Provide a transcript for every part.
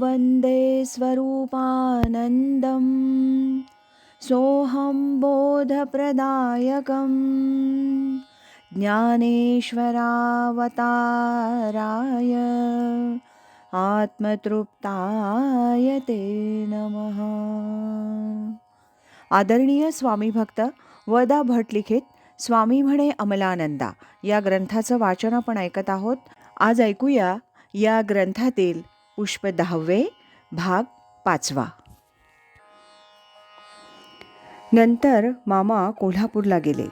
वन्दे स्वरूपानन्दं सोऽहं बोधप्रदायकं ज्ञानेश्वरावताराय आत्मतृप्ताय ते नमः। आदरणीय स्वामी भक्त वदा भट लिखित स्वामी म्हणे अमलानंदा. या ग्रंथाचं वाचन आपण ऐकत आहोत. आज ऐकूया या ग्रंथातील पुष्प दहावे भाग पाचवा. नंतर मामा कोल्हापूरला गेले.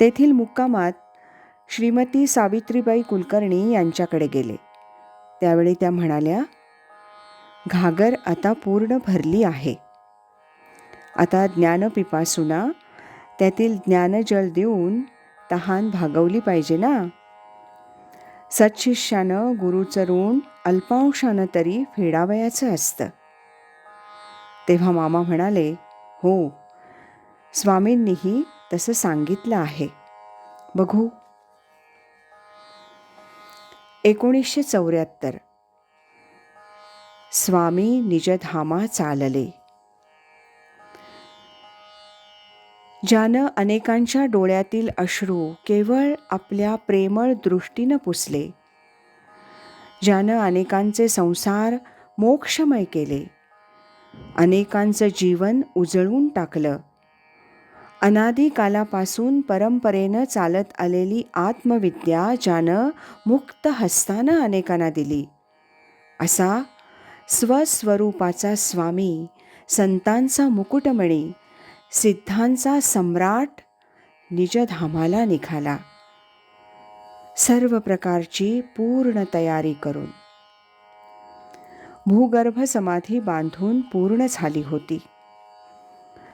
तेथील मुक्कामात श्रीमती सावित्रीबाई कुलकर्णी यांच्याकडे गेले. त्यावेळी त्या म्हणाल्या घागर आता पूर्ण भरली आहे. आता ज्ञानपिपासुना त्यातील ज्ञानजल देऊन तहान भागवली पाहिजे ना? सत्शिष्यानं गुरुचं ऋण अल्पांशानं तरी फेडावयाचं असतं. तेव्हा मामा म्हणाले हो स्वामींनीही तसं सांगितलं आहे. बघू. एकोणीसशे चौऱ्याहत्तर. स्वामी निजधामा चालले. ज्यानं अनेकांच्या डोळ्यातील अश्रू केवळ आपल्या प्रेमळ दृष्टीनं पुसले. ज्यानं अनेकांचे संसार मोक्षमय केले. अनेकांचं जीवन उजळून टाकलं. अनादिकालापासून परंपरेनं चालत आलेली आत्मविद्या ज्यानं मुक्त हस्तानं अनेकांना दिली. असा स्वस्वरूपाचा स्वामी संतांचा मुकुटमणी सिद्धांचा सम्राट निजधामाला निघाला. सर्व प्रकारची पूर्ण तयारी करून. भूगर्भ समाधी बांधून पूर्ण झाली होती.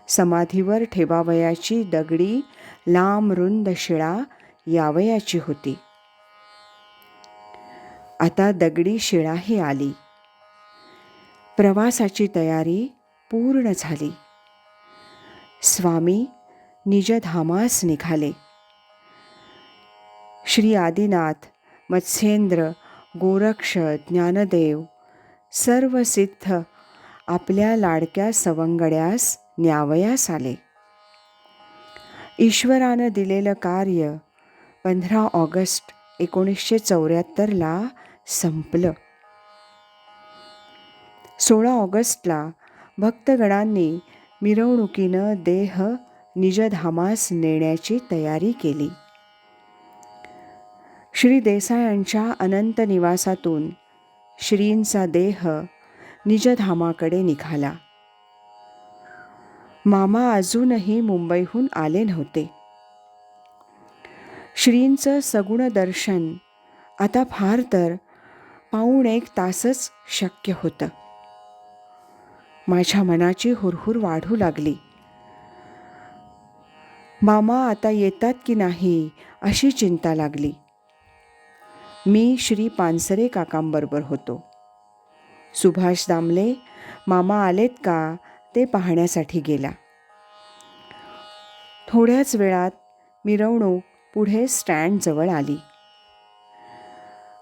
समाधीवर ठेवावयाची दगडी लांब रुंद शिळा यावयाची होती. आता दगडी शिळाही आली. प्रवासाची तयारी पूर्ण झाली. स्वामी निजधामास निघाले. श्री आदिनाथ मत्स्येंद्र गोरक्ष ज्ञानदेव सर्व सिद्ध आपल्या लाडक्या सवंगड्यास न्यावयास आले. ईश्वरानं दिलेलं कार्य पंधरा ऑगस्ट एकोणीसशे चौऱ्याहत्तरला संपलं. सोळा ऑगस्टला भक्तगणांनी मिरवणुकीनं देह निजधामास नेण्याची तयारी केली. श्री देसायांच्या अनंत निवासातून श्रींचा देह निजधामाकडे निघाला. मामा अजूनही मुंबईहून आले नव्हते. श्रींचं सगुण दर्शन आता फार तर पाऊण एक तासच शक्य होतं. माझ्या मनाची हुरहुर वाढू लागली. मामा आता येतात की नाही अशी चिंता लागली. मी श्री पानसरे काकांबरोबर होतो. सुभाष दामले मामा आलेत का ते पाहण्यासाठी गेला. थोड्याच वेळात मिरवणूक पुढे स्टँडजवळ आली.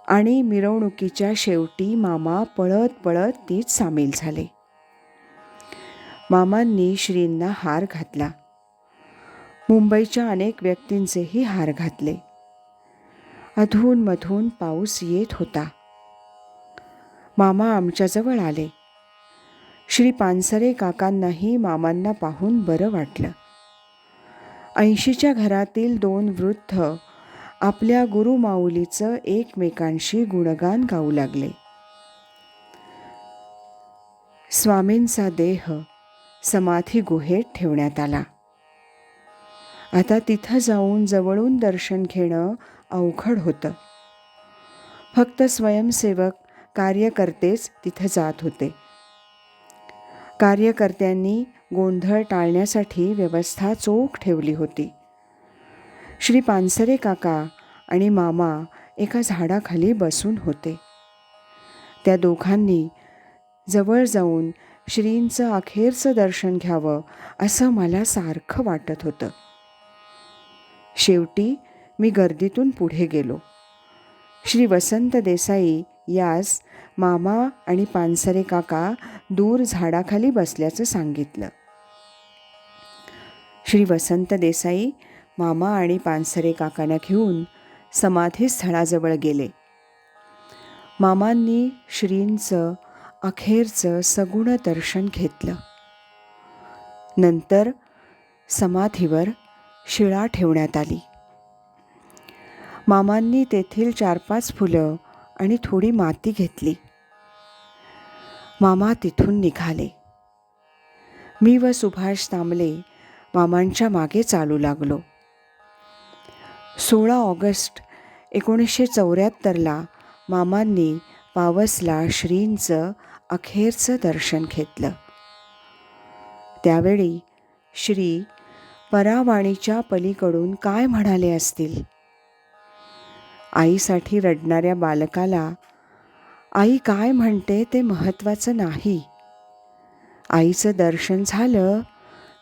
आणि मिरवणुकीच्या शेवटी मामा पळत पळत तीच सामील झाले. मामांनी श्रींना हार घातला. मुंबईच्या अनेक व्यक्तींचेही हार घातले. अधूनमधून पाऊस येत होता. मामा आमच्याजवळ आले. श्री पानसरे काकांनाही मामांना पाहून बरं वाटलं. ऐंशीच्या घरातील दोन वृद्ध आपल्या गुरुमाऊलीचं एकमेकांशी गुणगान गाऊ लागले. स्वामींचा देह समाधी गुहेत ठेवण्यात आला. आता तिथं जाऊन जवळून दर्शन घेणं अवघड होतं. फक्त स्वयंसेवक कार्यकर्तेच तिथं जात होते. कार्यकर्त्यांनी गोंधळ टाळण्यासाठी व्यवस्था चोख ठेवली होती. श्री पानसरे काका आणि मामा एका झाडाखाली बसून होते. त्या दोघांनी जवळ जाऊन श्रींचं अखेरचं दर्शन घ्यावं असं मला सारखं वाटत होतं. शेवटी मी गर्दीतून पुढे गेलो. श्री वसंत देसाई यास मामा आणि पानसरे काका दूर झाडाखाली बसल्याचं सांगितलं. श्री वसंत देसाई मामा आणि पानसरे काकांना घेऊन समाधीस्थळाजवळ गेले. मामांनी श्रींचं अखेरचं सगुण दर्शन घेतलं. नंतर समाधीवर शिळा ठेवण्यात आली. मामांनी तेथील चार पाच फुलं आणि थोडी माती घेतली. मामा तिथून निघाले. मी व सुभाष तांबले मामांच्या मागे चालू लागलो. सोळा ऑगस्ट एकोणीसशे चौऱ्याहत्तरला मामांनी पावसला श्रींचं अखेरचं दर्शन घेतलं. त्यावेळी श्री परावाणीच्या पलीकडून काय म्हणाले असतील? आईसाठी रडणाऱ्या बालकाला आई काय म्हणते ते महत्त्वाचं नाही. आईचं दर्शन झालं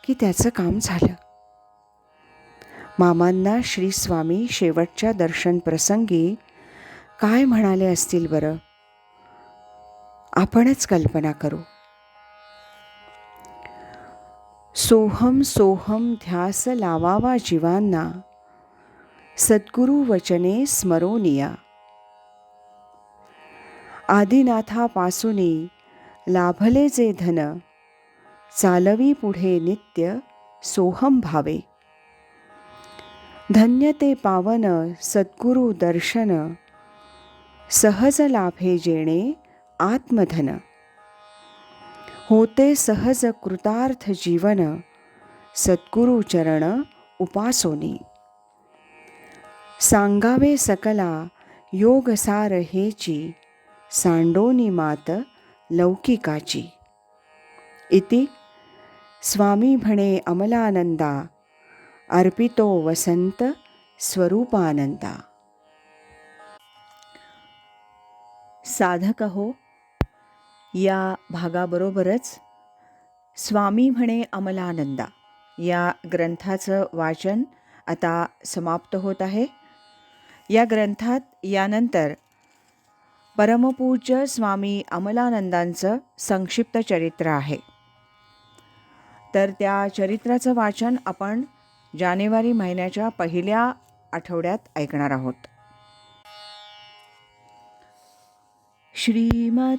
की त्याचं काम झालं. मामांना श्री स्वामी शेवटच्या दर्शन प्रसंगी काय म्हणाले असतील बरं? आपणच कल्पना करू. सोहम सोहम ध्यास लावावा जीवांना सद्गुरु वचने स्मरोनिया आदिनाथापासूनी लाभले जे धन चालवी पुढे नित्य सोहम भावे. धन्य ते पावन सद्गुरु दर्शन सहज लाभे जेणे आत्मधन. होते सहज कृतार्थ जीवन सद्गुरु चरण उपासोनी. सांगावे सकला योगसार हेची सांडोनी मात लौकिकाची. इति स्वामी म्हणे अमलानंदा अर्पितो वसंत स्वरूपानंदा. साधक हो या भागाबरोबरच स्वामी म्हणे अमलानंदा. या ग्रंथाचं वाचन आता समाप्त होत आहे. या ग्रंथात यानंतर परमपूज्य स्वामी अमलानंदांचं संक्षिप्त चरित्र आहे. तर त्या चरित्राचं वाचन आपण जानेवारी महिन्याच्या पहिल्या आठवड्यात ऐकणार आहोत. श्रीमद